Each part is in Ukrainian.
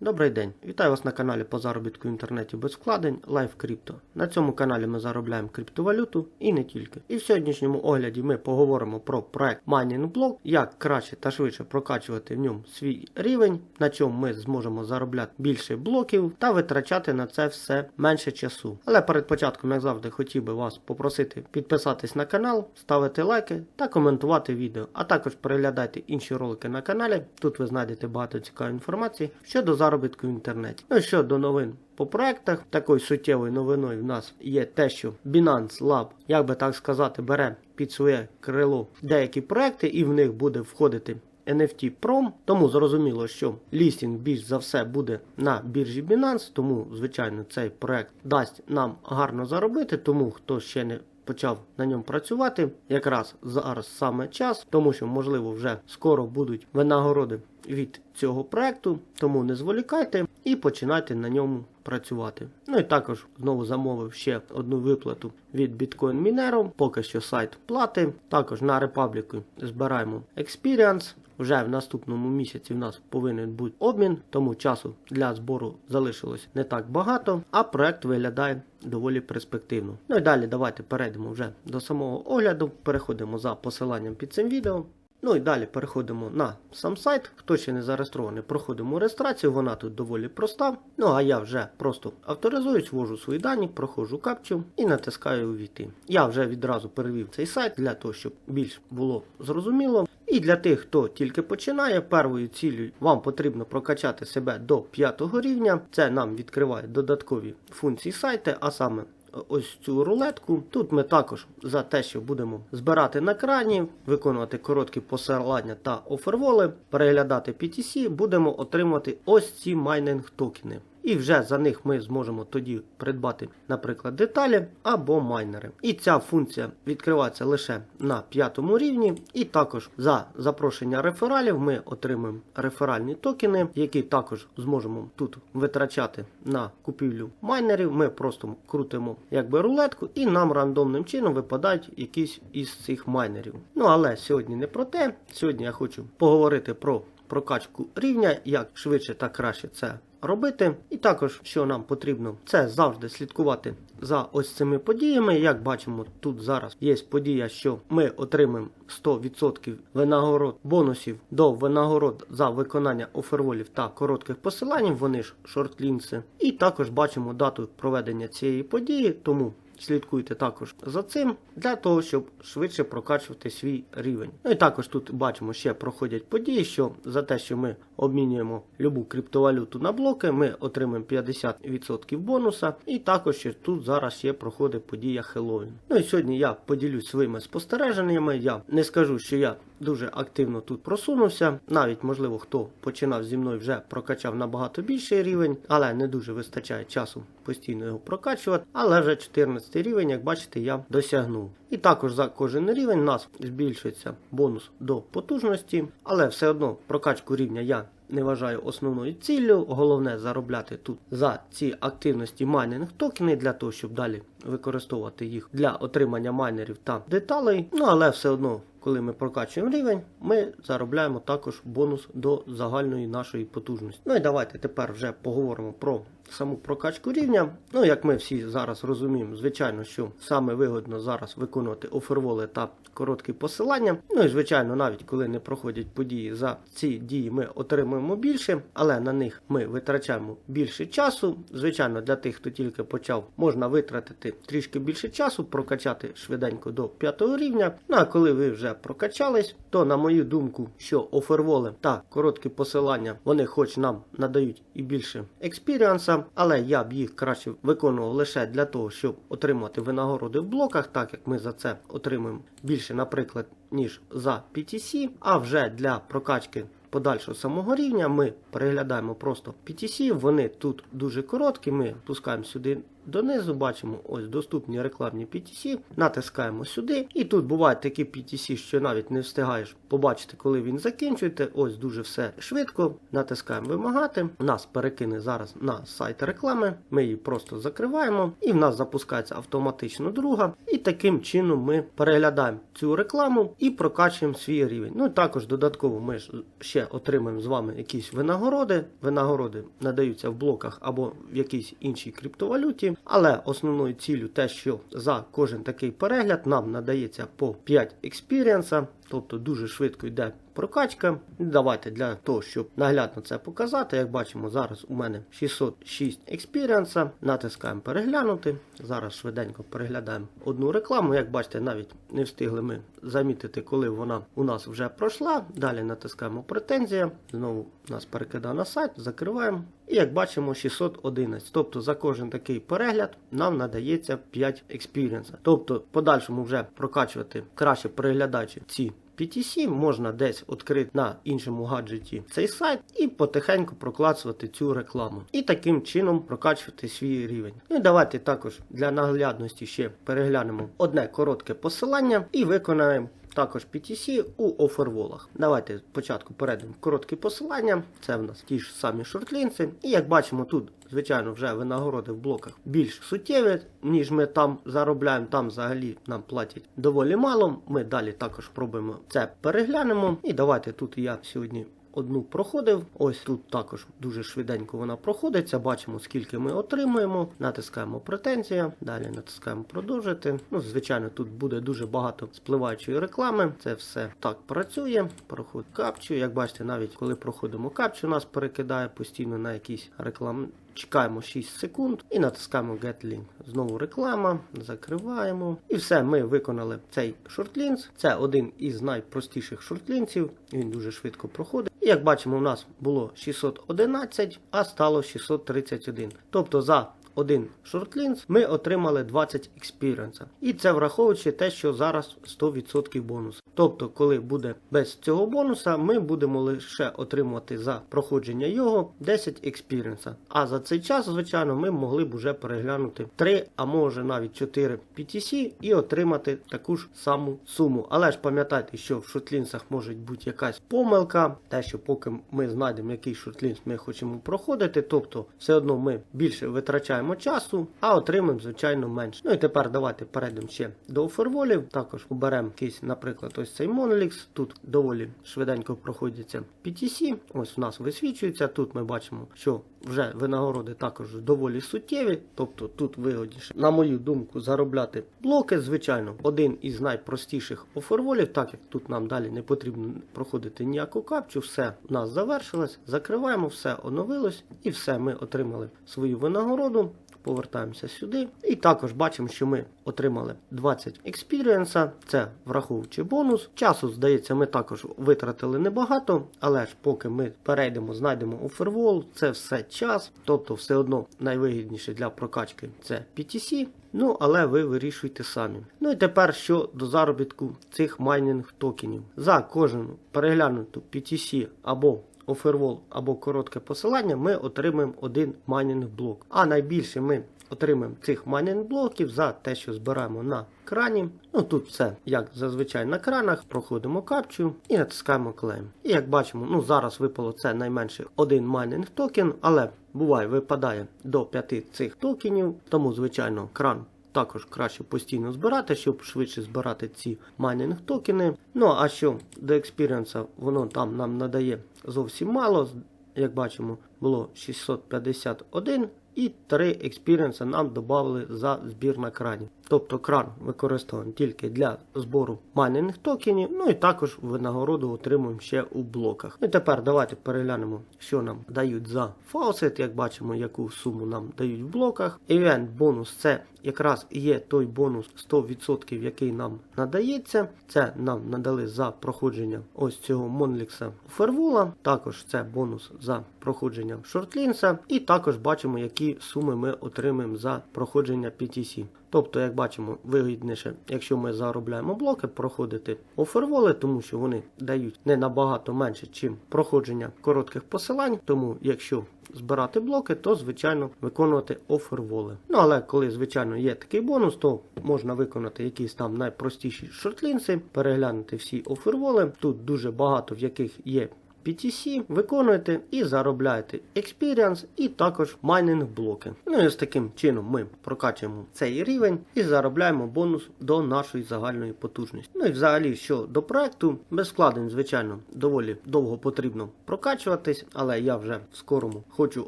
Добрий день, вітаю вас на каналі по заробітку в інтернеті без вкладень Live Crypto. На цьому каналі ми заробляємо криптовалюту і не тільки. І в сьогоднішньому огляді ми поговоримо про проект Mining Block, як краще та швидше прокачувати в ньому свій рівень, на чому ми зможемо заробляти більше блоків та витрачати на це все менше часу. Але перед початком, як завжди, хотів би вас попросити підписатись на канал, ставити лайки та коментувати відео, а також переглядайте інші ролики на каналі. Тут ви знайдете багато цікавої інформації щодо заробітку в інтернеті. Ну і щодо новин по проектах, такою суттєвою новиною в нас є те, що Binance Lab, як би так сказати, бере під своє крило деякі проекти, і в них буде входити. NFT Prom, тому зрозуміло, що лістінг більш за все буде на біржі Binance, тому, звичайно, цей проект дасть нам гарно заробити, тому хто ще не почав на ньому працювати, якраз зараз саме час, тому що, можливо, вже скоро будуть винагороди від цього проекту, тому не зволікайте і починайте на ньому працювати. Ну і також знову замовив ще одну виплату від Bitcoin Minero, поки що сайт плати. Також на Republic збираємо Experience. Вже в наступному місяці в нас повинен бути обмін, тому часу для збору залишилось не так багато, а проект виглядає доволі перспективно. Ну і далі давайте перейдемо вже до самого огляду. Переходимо за посиланням під цим відео. Ну і далі переходимо на сам сайт. Хто ще не зареєстрований, проходимо реєстрацію, вона тут доволі проста. Ну а я вже просто авторизуюсь, ввожу свої дані, проходжу капчу і натискаю увійти. Я вже відразу перевів цей сайт для того, щоб більш було зрозуміло. І для тих, хто тільки починає, першою цілею вам потрібно прокачати себе до 5 рівня. Це нам відкриває додаткові функції сайту, а саме ось цю рулетку. Тут ми також за те, що будемо збирати на крані, виконувати короткі посилання та оферволи, переглядати PTC, будемо отримувати ось ці майнинг токени. І вже за них ми зможемо тоді придбати, наприклад, деталі або майнери. І ця функція відкривається лише на п'ятому рівні. І також за запрошення рефералів ми отримаємо реферальні токени, які також зможемо тут витрачати на купівлю майнерів. Ми просто крутимо якби рулетку, і нам рандомним чином випадають якісь із цих майнерів. Ну але сьогодні не про те. Сьогодні я хочу поговорити про прокачку рівня, як швидше та краще це робити. І також, що нам потрібно, це завжди слідкувати за ось цими подіями. Як бачимо, тут зараз є подія, що ми отримаємо 100% винагород бонусів до винагород за виконання оферволів та коротких посилань. Вони ж шортлінси. І також бачимо дату проведення цієї події, тому. Слідкуйте також за цим для того, щоб швидше прокачувати свій рівень. Ну і також тут бачимо, ще проходять події, що за те, що ми обмінюємо любу криптовалюту на блоки, ми отримаємо 50% бонуса. І також ще тут зараз ще проходить подія Хеллоуін. Ну і сьогодні я поділюсь своїми спостереженнями. Я не скажу, що я дуже активно тут просунувся. Навіть, можливо, хто починав зі мною вже прокачав набагато більший рівень, але не дуже вистачає часу постійно його прокачувати. Але вже 14 рівень, як бачите, я досягнув. І також за кожен рівень у нас збільшується бонус до потужності, але все одно прокачку рівня я не вважаю основною ціллю. Головне заробляти тут за ці активності майнинг токени для того, щоб далі використовувати їх для отримання майнерів та деталей. Ну але все одно. Коли ми прокачуємо рівень, ми заробляємо також бонус до загальної нашої потужності. Ну і давайте тепер вже поговоримо про саму прокачку рівня. Ну, як ми всі зараз розуміємо, звичайно, що саме вигодно зараз виконувати оферволи та короткі посилання. Ну і звичайно, навіть коли не проходять події за ці дії, ми отримуємо більше, але на них ми витрачаємо більше часу. Звичайно, для тих, хто тільки почав, можна витратити трішки більше часу, прокачати швиденько до 5 рівня. Ну а коли ви вже прокачались, то на мою думку, що оферволи та короткі посилання, вони хоч нам надають і більше експіріанса, але я б їх краще виконував лише для того, щоб отримати винагороди в блоках, так як ми за це отримуємо більше, наприклад, ніж за PTC, а вже для прокачки. Подальшого самого рівня ми переглядаємо просто PTC, вони тут дуже короткі, ми пускаємо сюди донизу, бачимо ось доступні рекламні PTC, натискаємо сюди. І тут бувають такі PTC, що навіть не встигаєш побачити, коли він закінчується. Ось дуже все швидко. Натискаємо вимагати. Нас перекине зараз на сайт реклами. Ми її просто закриваємо, і в нас запускається автоматично друга. І таким чином ми переглядаємо цю рекламу і прокачуємо свій рівень. Ну і також додатково ми ж ще отримаємо з вами якісь винагороди. Винагороди надаються в блоках або в якійсь іншій криптовалюті. Але основною ціллю те, що за кожен такий перегляд нам надається по 5 експірієнса, тобто дуже швидко йде прокачка. Давайте для того, щоб наглядно це показати, як бачимо, зараз у мене 606 експірієнса. Натискаємо переглянути. Зараз швиденько переглядаємо одну рекламу. Як бачите, навіть не встигли ми замітити, коли вона у нас вже пройшла. Далі натискаємо претензія. Знову нас перекидає на сайт, закриваємо. І як бачимо, 611. Тобто за кожен такий перегляд нам надається 5 експірієнса. Тобто, в подальшому вже прокачувати краще переглядаючи ці PTC, можна десь відкрити на іншому гаджеті цей сайт і потихеньку проклацувати цю рекламу. І таким чином прокачувати свій рівень. Ну і давайте також для наглядності ще переглянемо одне коротке посилання і виконаємо. Також PTC у оферволах. Давайте спочатку перейдемо короткі посилання. Це в нас ті ж самі шортлінси. І як бачимо, тут, звичайно, вже винагороди в блоках більш суттєві, ніж ми там заробляємо. Там взагалі нам платять доволі мало. Ми далі також пробуємо це переглянемо. І давайте тут я сьогодні. Одну проходив, ось тут також дуже швиденько вона проходиться. Бачимо, скільки ми отримуємо. Натискаємо претензія, далі натискаємо продовжити. Ну, звичайно, тут буде дуже багато спливаючої реклами. Це все так працює. Проходить капчу. Як бачите, навіть коли проходимо капчу, нас перекидає постійно на якісь реклами. Чекаємо 6 секунд і натискаємо Get Link. Знову реклама, закриваємо. І все, ми виконали цей шортлінс. Це один із найпростіших шортлінців, Він дуже швидко проходить. І як бачимо, у нас було 611, а стало 631. Тобто за один шортлінс ми отримали 20 експіріенса. І це враховуючи те, що зараз 100% бонус. Тобто, коли буде без цього бонуса, ми будемо лише отримувати за проходження його 10 експіріенса. А за цей час, звичайно, ми могли б уже переглянути 3, а може навіть 4 PTC і отримати таку ж саму суму. Але ж пам'ятайте, що в шортлінсах може бути якась помилка, те, що поки ми знайдемо, який шортлінс ми хочемо проходити, тобто все одно ми більше витрачаємо часу, а отримаємо, звичайно, менше. Ну і тепер давайте перейдемо ще до оферволів. Також оберемо якийсь, наприклад, ось цей Monolix. Тут доволі швиденько проходяться PTC. Ось у нас висвічується. Тут ми бачимо, що вже винагороди також доволі суттєві, тобто тут вигодніше, на мою думку, заробляти блоки. Звичайно, один із найпростіших оферволів, так як тут нам далі не потрібно проходити ніяку капчу, все у нас завершилось. Закриваємо, все оновилось і все, ми отримали свою винагороду. Повертаємося сюди. І також бачимо, що ми отримали 20 експірієнса, це враховуючи бонус. Часу, здається, ми також витратили небагато, але ж поки ми перейдемо, знайдемо офервол, це все час. Тобто, все одно найвигідніше для прокачки це PTC. Ну, але ви вирішуйте самі. Ну і тепер що до заробітку цих майнінг токенів. За кожну переглянуту PTC або офервол або коротке посилання, ми отримаємо один майнінг блок. А найбільше ми отримаємо цих майнінг блоків за те, що збираємо на крані. Ну тут все, як зазвичай на кранах, проходимо капчу і натискаємо клейм. І як бачимо, ну зараз випало це найменше один майнінг токен, але буває випадає до 5 цих токенів, тому звичайно кран. Також краще постійно збирати, щоб швидше збирати ці майнінг токени. Ну а що до експіріенса, воно там нам надає зовсім мало. Як бачимо, було 651 і 3 експіріенса нам додали за збір на крані. Тобто кран використовуємо тільки для збору майнінг токенів, ну і також винагороду отримуємо ще у блоках. І тепер давайте переглянемо, що нам дають за фаусет. Як бачимо, яку суму нам дають в блоках. Event бонус це якраз є той бонус 100%, який нам надається. Це нам надали за проходження ось цього Монлікса Фервула. Також це бонус за проходження шортлінса. І також бачимо, які суми ми отримаємо за проходження PTC. Тобто, як бачимо, вигідніше, якщо ми заробляємо блоки, проходити оферволи, тому що вони дають не набагато менше, чим проходження коротких посилань. Тому, якщо збирати блоки, то звичайно виконувати оферволи. Ну але коли, звичайно, є такий бонус, то можна виконати якісь там найпростіші шортлінси, переглянути всі оферволи. Тут дуже багато в яких є PTC, виконуєте і заробляєте experience і також майнинг блоки. Ну і з таким чином ми прокачуємо цей рівень і заробляємо бонус до нашої загальної потужності. Ну і взагалі, що до проекту, без вкладень, звичайно, доволі довго потрібно прокачуватись, але я вже в скорому хочу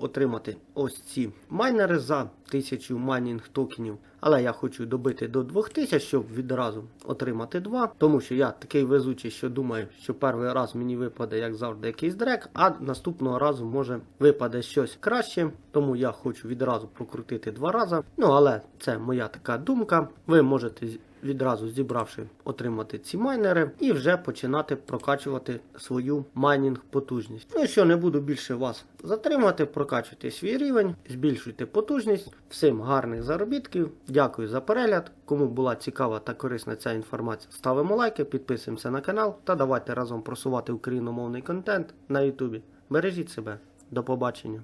отримати ось ці майнери за 1000 майнінг токенів. Але я хочу добити до 2000, щоб відразу отримати 2. Тому що я такий везучий, що думаю, що перший раз мені випаде, як завжди, якийсь дрек, а наступного разу може випаде щось краще. Тому я хочу відразу прокрутити два рази. Ну але це моя така думка. Ви можете відразу зібравши отримати ці майнери і вже починати прокачувати свою майнінг потужність. Ну і що не буду більше вас затримати, прокачуйте свій рівень, збільшуйте потужність. Всім гарних заробітків. Дякую за перегляд. Кому була цікава та корисна ця інформація, ставимо лайки, підписуємося на канал та давайте разом просувати україномовний контент на Ютубі. Бережіть себе. До побачення.